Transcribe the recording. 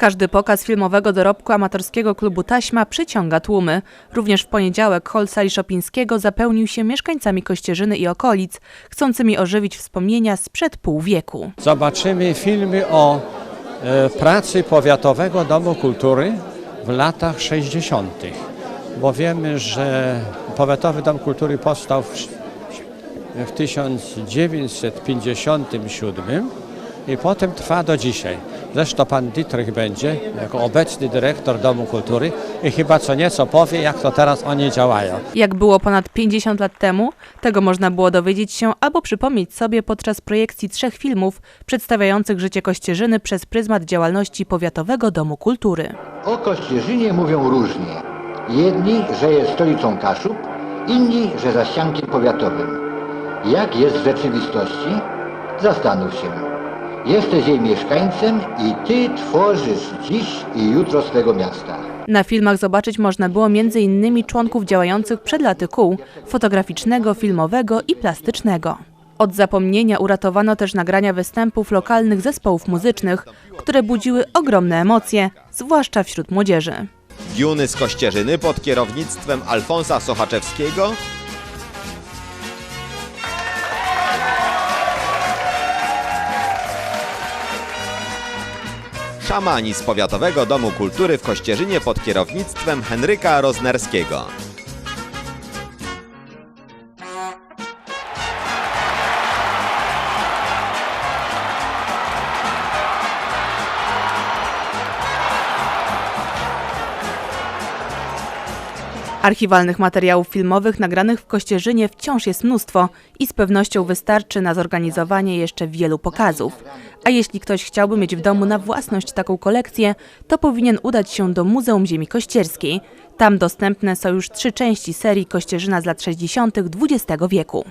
Każdy pokaz filmowego dorobku amatorskiego klubu Taśma przyciąga tłumy. Również w poniedziałek hol sali Szopińskiego zapełnił się mieszkańcami Kościerzyny i okolic, chcącymi ożywić wspomnienia sprzed pół wieku. Zobaczymy filmy o e, pracy Powiatowego Domu Kultury w latach 60., bo wiemy, że Powiatowy Dom Kultury powstał w, w 1957 i potem trwa do dzisiaj. Zresztą pan Dietrich będzie jako obecny dyrektor Domu Kultury i chyba co nieco powie, jak to teraz oni działają. Jak było ponad 50 lat temu, tego można było dowiedzieć się albo przypomnieć sobie podczas projekcji trzech filmów przedstawiających życie Kościerzyny przez pryzmat działalności Powiatowego Domu Kultury. O Kościerzynie mówią różnie. Jedni, że jest stolicą Kaszub, inni, że zaściankiem powiatowym. Jak jest w rzeczywistości? Zastanów się. Jesteś jej mieszkańcem i ty tworzysz dziś i jutro swego miasta. Na filmach zobaczyć można było m.in. członków działających przed laty kół fotograficznego, filmowego i plastycznego. Od zapomnienia uratowano też nagrania występów lokalnych zespołów muzycznych, które budziły ogromne emocje, zwłaszcza wśród młodzieży. Diuny z Kościerzyny pod kierownictwem Alfonsa Sochaczewskiego Szamani z Powiatowego Domu Kultury w Kościerzynie pod kierownictwem Henryka Roznerskiego. Archiwalnych materiałów filmowych nagranych w Kościerzynie wciąż jest mnóstwo i z pewnością wystarczy na zorganizowanie jeszcze wielu pokazów. A jeśli ktoś chciałby mieć w domu na własność taką kolekcję, to powinien udać się do Muzeum Ziemi Kościerskiej. Tam dostępne są już trzy części serii Kościerzyna z lat 60. XX wieku.